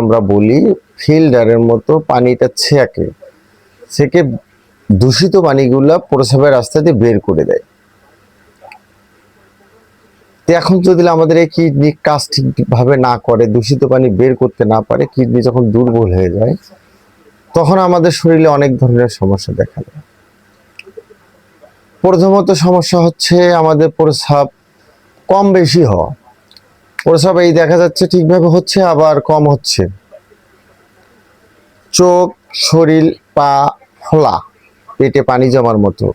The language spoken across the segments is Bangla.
আমরা বলি ফিল্টারের মতো পানিটা ছেঁকে ছেঁকে দূষিত পানিগুলা প্রস্রাবের রাস্তা দিয়ে বের করে দেয়। এখন যদি আমাদের এই কিডনি কাজ ঠিকভাবে না করে, দূষিত পানি বের করতে না পারে, কিডনি যখন দুর্বল হয়ে যায়, তখন আমাদের শরীরে অনেক ধরনের সমস্যা দেখা দেয়। প্রথমত সমস্যা হচ্ছে আমাদের প্রস্রাব কম বেশি হওয়া। প্রস্রাব এই দেখা যাচ্ছে ঠিকভাবে হচ্ছে, আবার কম হচ্ছে। চোখ, শরীর, পা, ফোলা, পেটে পানি জমার মতো।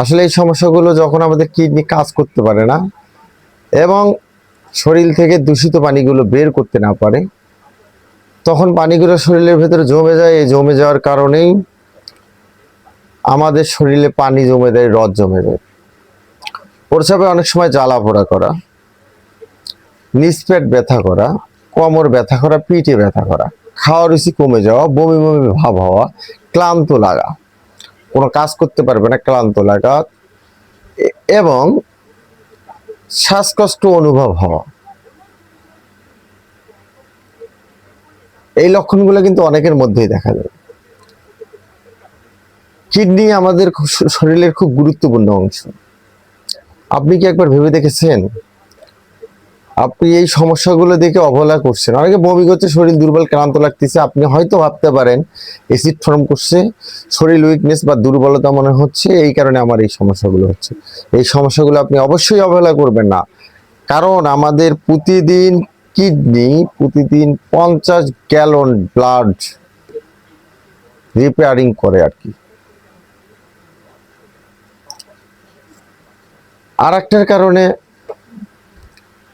আসলে এই সমস্যাগুলো যখন আমাদের কিডনি কাজ করতে পারে না, এবং শরীর থেকে দূষিত পানিগুলো বের করতে না পারে, তখন পানিগুলো শরীরের ভেতরে জমে যায়। এই জমে যাওয়ার কারণেই আমাদের শরীরে পানি জমে দেয় রদ জমে দেয়। প্রস্রাবে অনেক সময় জ্বালা পোড়া করা। নিষ্পেট ব্যথা করা, কোমর ব্যথা করা, পিঠে ব্যথা করা খাওয়ার রুচি কমে যাওয়া, বমি বমি ভাব হওয়া, ক্লান্ত লাগা। কোনো কাজ করতে পারবে না, ক্লান্ত লাগা। এবং শ্বাসকষ্ট অনুভব হওয়া। এই লক্ষণগুলো কিন্তু অনেকের মধ্যেই দেখা যায়। কিডনি আমাদের শরীরের খুব গুরুত্বপূর্ণ অংশ। আপনি কি একবার ভেবে দেখেছেন? আপনি এই সমস্যাগুলো দেখে অবহেলা করছেন। অনেকে বমি করছে, শরীর দুর্বল, ক্লান্ত লাগতেছে। আপনি হয়তো ভাবতে পারেন এসিড ফর্ম করছে, শরীর উইকনেস বা দুর্বলতা মনে হচ্ছে, এই কারণে আমার এই সমস্যাগুলো হচ্ছে। এই সমস্যাগুলো আপনি অবশ্যই অবহেলা করবেন না। কারণ আমাদের প্রতিদিন কিডনি প্রতিদিন পঞ্চাশ গ্যালন ব্লাড রিপেয়ারিং করে আর কি। আর একটার কারণে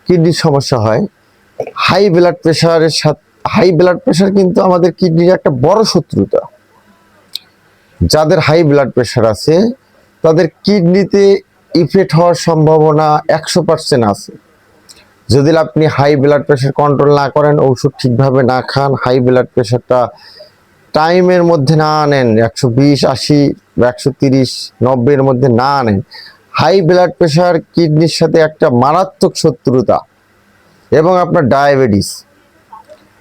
কিডনির সমস্যা হয়। হাই ব্লাড প্রেশারের সাথে হাই ব্লাড প্রেশার কিন্তু আমাদের কিডনির একটা বড় শত্রুতা। যাদের হাই ব্লাড প্রেশার আছে, তাদের কিডনিতে ইফেক্ট হওয়ার সম্ভাবনা একশো পার্সেন্ট আছে। যদি আপনি হাই ব্লাড প্রেশার কন্ট্রোল না করেন, ওষুধ ঠিকভাবে না খান হাই ব্লাড প্রেশারটা টাইমের মধ্যে না আনেন, একশো বিশ, আশি বা একশো তিরিশ নব্বইয়ের মধ্যে না আনেন হাই ব্লাড প্রেশার কিডনির সাথে একটা মারাত্মক শত্রুতা এবং আপনার ডায়াবেটিস।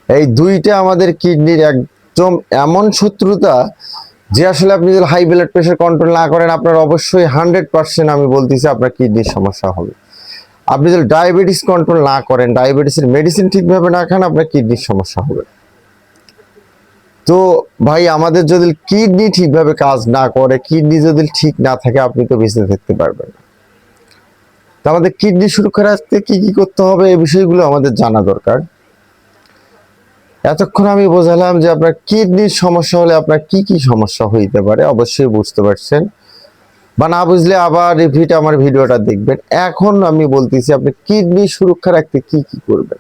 এই দুইটা আমাদের কিডনির একদম এমন শত্রুতা যে আসলে আপনি যদি হাই ব্লাড প্রেশার কন্ট্রোল না করেন, আপনার অবশ্যই হান্ড্রেড পার্সেন্ট আমি বলতেছি আপনার কিডনির সমস্যা হবে। আপনি যদি ডায়াবেটিস কন্ট্রোল না করেন, ডায়াবেটিসের মেডিসিন ঠিকভাবে না খান, আপনার কিডনির সমস্যা হবে। তো ভাই, আমাদের যদি কিডনি ঠিকভাবে কাজ না করে, কিডনি যদি ঠিক না থাকে, আপনি তো বেঁচে থাকতে পারবেন তো আমাদের কিডনি সুরক্ষা রাখতে কি কি করতে হবে, এই বিষয়গুলো আমাদের জানা দরকার। এতক্ষণ আমি বোঝালাম যে আপনার কিডনির সমস্যা হলে আপনার কি কি সমস্যা হইতে পারে, অবশ্যই বুঝতে পারছেন। বা না বুঝলে আবার রিপিট আমার ভিডিওটা দেখবেন। এখন আমি বলতেছি, আপনি কিডনি সুরক্ষা রাখতে কি কি করবেন?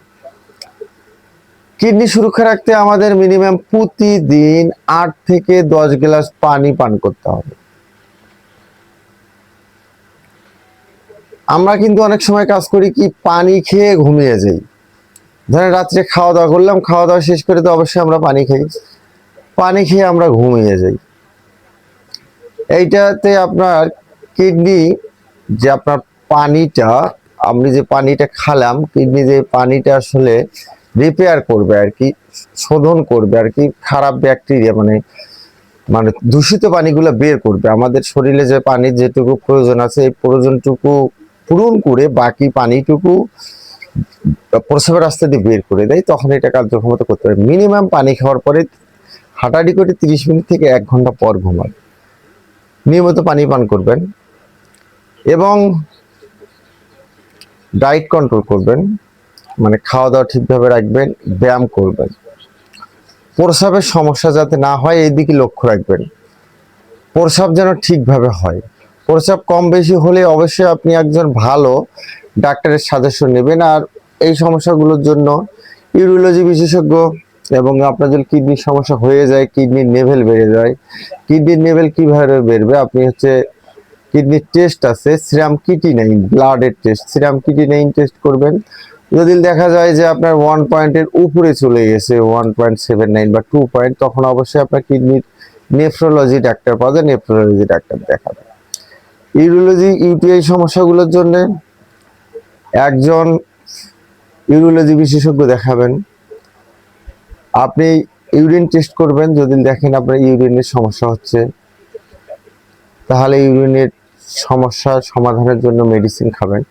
কিডনি সুরক্ষা রাখতে আমাদের মিনিমাম প্রতিদিন আট থেকে দশ গ্লাস পানি পান করতে হবে। আমরা কিন্তু অনেক সময় কাজ করি কি, পানি খেয়ে ঘুমিয়ে যাই। ধরেন রাত্রে খাওয়া দাওয়া করলাম, খাওয়া দাওয়া শেষ করে তো অবশ্যই আমরা পানি খাই। পানি খেয়ে আমরা ঘুমিয়ে যাই। এইটাতে আপনার কিডনি যে আপনার পানিটা, আপনি যে পানিটা খালাম, কিডনি যে পানিটা আসলে রিপেয়ার করবে আর কি, শোধন করবে আর কি, খারাপ ব্যাকটেরিয়া মানে মানে দূষিত পানিগুলো বের করবে। আমাদের শরীরে যে পানির যেটুকু প্রয়োজন আছে, এই প্রয়োজনটুকু পূরণ করে বাকি পানিটুকু প্রস্রাবের রাস্তা দিয়ে বের করে দেয়, তখন এটা কার্যক্ষমতা করতে পারে। মিনিমাম পানি খাওয়ার পরে হাঁটাহাঁটি করে তিরিশ মিনিট থেকে এক ঘণ্টা পর ঘুমান নিয়মিত পানি পান করবেন এবং ডায়েট কন্ট্রোল করবেন। মানে খাওয়া দাওয়া ঠিকভাবে রাখবেন, ব্যায়াম করবেন। প্রস্রাবের সমস্যা যাতে না হয়, এই দিকে লক্ষ্য রাখবেন। প্রস্রাব যেন ঠিকভাবে হয়। প্রস্রাব কম বেশি হলে অবশ্যই আপনি একজন ভালো ডাক্তারের সাজেশন নেবেন। আর এই সমস্যাগুলোর জন্য ইউরোলজি বিশেষজ্ঞ এবং আপনার যদি কিডনির সমস্যা হয়ে যায়, কিডনির লেভেল বেড়ে যায়, কিডনির লেভেল কীভাবে বেড়বে, আপনি হচ্ছে কিডনির টেস্ট আছে, সিরাম কিটিনাইন, ব্লাডের টেস্ট, সিরাম কিটিনাইন টেস্ট করবেন। যদি দেখা যায় যে আপনার ওয়ান পয়েন্টের উপরে চলে গেছে ওয়ান পয়েন্ট সেভেন নাইন বা টু পয়েন্ট তখন অবশ্যই আপনার কিডনির নেফ্রোলজি ডাক্তার পাওয়া যায় নেফ্রোলজি ডাক্তার দেখাবে ইউরোলজি ইউটিআই সমস্যাগুলোর জন্য একজন ইউরোলজি বিশেষজ্ঞ দেখাবেন। আপনি ইউরিন টেস্ট করবেন, যদি দেখেন আপনার ইউরিনের সমস্যা হচ্ছে, তাহলে ইউরিনের সমস্যার সমাধানের জন্য মেডিসিন খাবেন।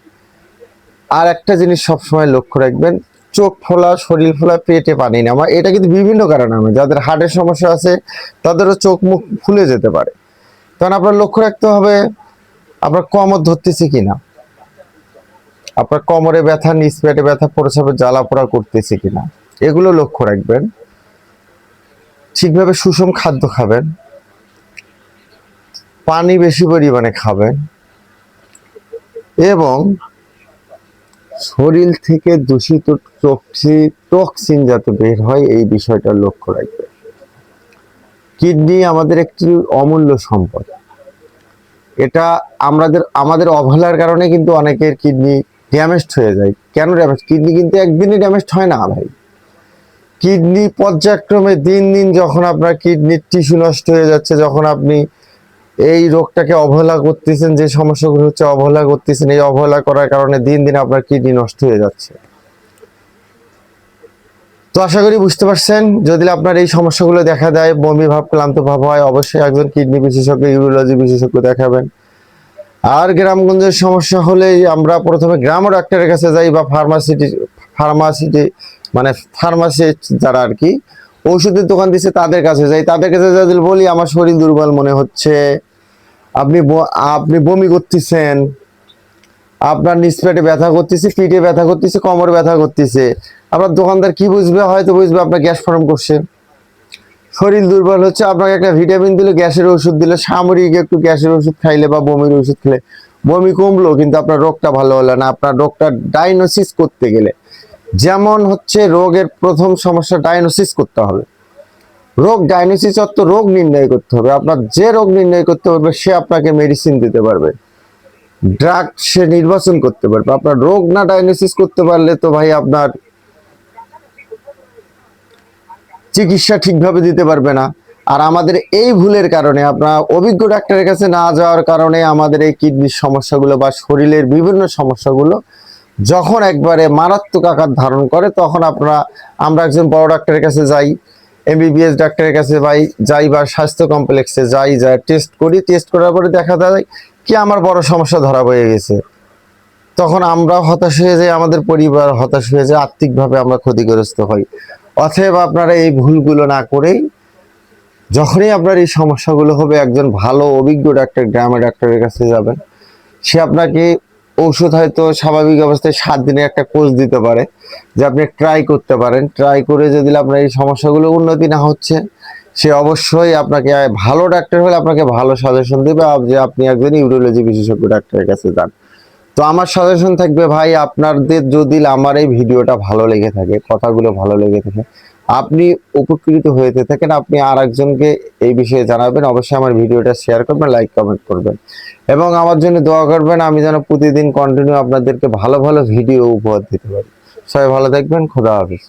আর একটা জিনিস সবসময় লক্ষ্য রাখবেন, চোখ ফোলা, শরীর ফোলা, পেটে পানি নামা এটা কিন্তু বিভিন্ন কারণে হবে যাদের হার্টের সমস্যা আছে, তাদেরও চোখ মুখ ফুলে যেতে পারে। তখন আপনার লক্ষ্য রাখতে হবে, আপনার কমর ধরতেছে কিনা? আপনার কোমরে ব্যথা, নিচ পেটে ব্যথা প্রসাবে জ্বালা পোড়া করতেছে কিনা? এগুলো লক্ষ্য রাখবেন। ঠিকভাবে সুষম খাদ্য খাবেন। পানি বেশি পরিমাণে খাবেন। এবং শরীর থেকে দূষিত টক্সি- টক্সিন যাতে বের হয়, এই বিষয়টা লক্ষ্য রাখবে। কিডনি আমাদের একটি অমূল্য সম্পদ। এটা আমাদের আমাদের অবহেলার কারণে কিন্তু অনেকের কিডনি ড্যামেজড হয়ে যায়। কেন ড্যামেজ কিডনি কিন্তু একদিনই ড্যামেজড হয় না ভাই। কিডনি পর্যায়ক্রমে দিন দিন যখন আপনার কিডনির টিস্যু নষ্ট হয়ে যাচ্ছে, যখন আপনি এই রোগটাকে অবহেলা করতেছেন, যে সমস্যাগুলো হচ্ছে অবহেলা করতেছেন, এই অবহেলা করার কারণে দিন দিন আপনার কিডনি নষ্ট হয়ে যাচ্ছে। তো আশা করি বুঝতে পারছেন, যদি আপনার এই সমস্যাগুলো দেখা দেয়, বমি ভাব, ক্লান্ত ভাব হয়, অবশ্যই একজন কিডনি বিশেষজ্ঞ, ইউরোলজি বিশেষজ্ঞ দেখাবেন। আর গ্রামগঞ্জের সমস্যা হলে আমরা প্রথমে গ্রাম ডাক্তারের কাছে যাই বা ফার্মাসিটি ফার্মাসিটি মানে ফার্মাসি যারা আর কি ওষুধের দোকান দিচ্ছে তাদের কাছে যাই। তাদের কাছে যদি বলি, আমার শরীর দুর্বল মনে হচ্ছে। আপনি আপনি বমি করতেছেন, আপনার নিচ পেটে ব্যথা করতেছে, পিঠে ব্যথা করতেছে, কোমর ব্যথা করতেছে, আপনার দোকানদার কি বুঝবে? হয়তো বুঝবে আপনার গ্যাস ফর্ম করছে। শরীর দুর্বল হচ্ছে, আপনাকে একটা ভিটামিন দিলে গ্যাসের ওষুধ দিলে, সামরিক একটু গ্যাসের ওষুধ খাইলে বা বমির ওষুধ খেলে, বমি কমলো, কিন্তু আপনার রোগটা ভালো হলো না। আপনার রোগটা ডায়াগনোসিস করতে গেলে, যেমন হচ্ছে রোগের প্রথম সমস্যা ডায়াগনোসিস করতে হবে। রোগ ডায়াগনোসিস অর্থ রোগ নির্ণয় করতে হবে। আপনার যে রোগ নির্ণয় করতে পারবে, সে আপনাকে মেডিসিন দিতে পারবে। ড্রাগ সে নির্বাচন করতে পারবে। আপনার রোগ না ডায়াগনোসিস করতে পারলে তো ভাই আপনার চিকিৎসা ঠিকভাবে দিতে পারবে না। আর আমাদের এই ভুলের কারণে, আপনার অভিজ্ঞ ডাক্তারের কাছে না যাওয়ার কারণে আমাদের এই কিডনির সমস্যাগুলো বা শরীরের বিভিন্ন সমস্যাগুলো যখন একবারে মারাত্মক আকার ধারণ করে, তখন আপনারা, আমরা একজন বড় ডাক্তারের কাছে যাই এমবিবিএস ডাক্তারের কাছে ভাই যাই বা স্বাস্থ্য কমপ্লেক্সে যাই যাই টেস্ট করি টেস্ট করার পরে দেখা যায় কি আমার বড় সমস্যা ধরা পড়ে গেছে। তখন আমরা হতাশ হয়ে যাই, আমাদের পরিবার হতাশ হয়ে যায়, আর্থিকভাবে আমরা ক্ষতিগ্রস্ত হই। অতএব আপনারা এই ভুলগুলো না করেই, যখনই আপনার এই সমস্যাগুলো হবে, একজন ভালো, অভিজ্ঞ ডাক্তার, গ্রামের ডাক্তারের কাছে যাবেন। সে আপনাকে ঔষধ হয়তো স্বাভাবিক অবস্থায় সাত দিনে একটা কোর্স দিতে পারে, যে আপনি ট্রাই করতে পারেন। ট্রাই করে যদি আপনার এই সমস্যাগুলো উন্নতি না হচ্ছে, সে অবশ্যই আপনাকে, ভালো ডাক্তার হলে আপনাকে ভালো সাজেশন দেবে, যে আপনি একজন ইউরোলজি বিশেষজ্ঞ ডাক্তারের কাছে যান। তো আমার সাজেশন থাকবে, ভাই, আপনাদের যদি আমার এই ভিডিওটা ভালো লেগে থাকে, কথাগুলো ভালো লেগে থাকে, আপনি উপকৃত হয়েতে থাকেন, আপনি আর একজনকে এই বিষয়ে জানাবেন, অবশ্যই আমার ভিডিওটা শেয়ার করবেন লাইক কমেন্ট করবেন। এবং আমার জন্য দোয়া করবেন, আমি যেন প্রতিদিন কন্টিনিউ আপনাদেরকে ভালো ভালো ভিডিও উপহার দিতে পারি। সবাই ভালো থাকবেন, খোদা হাফিজ।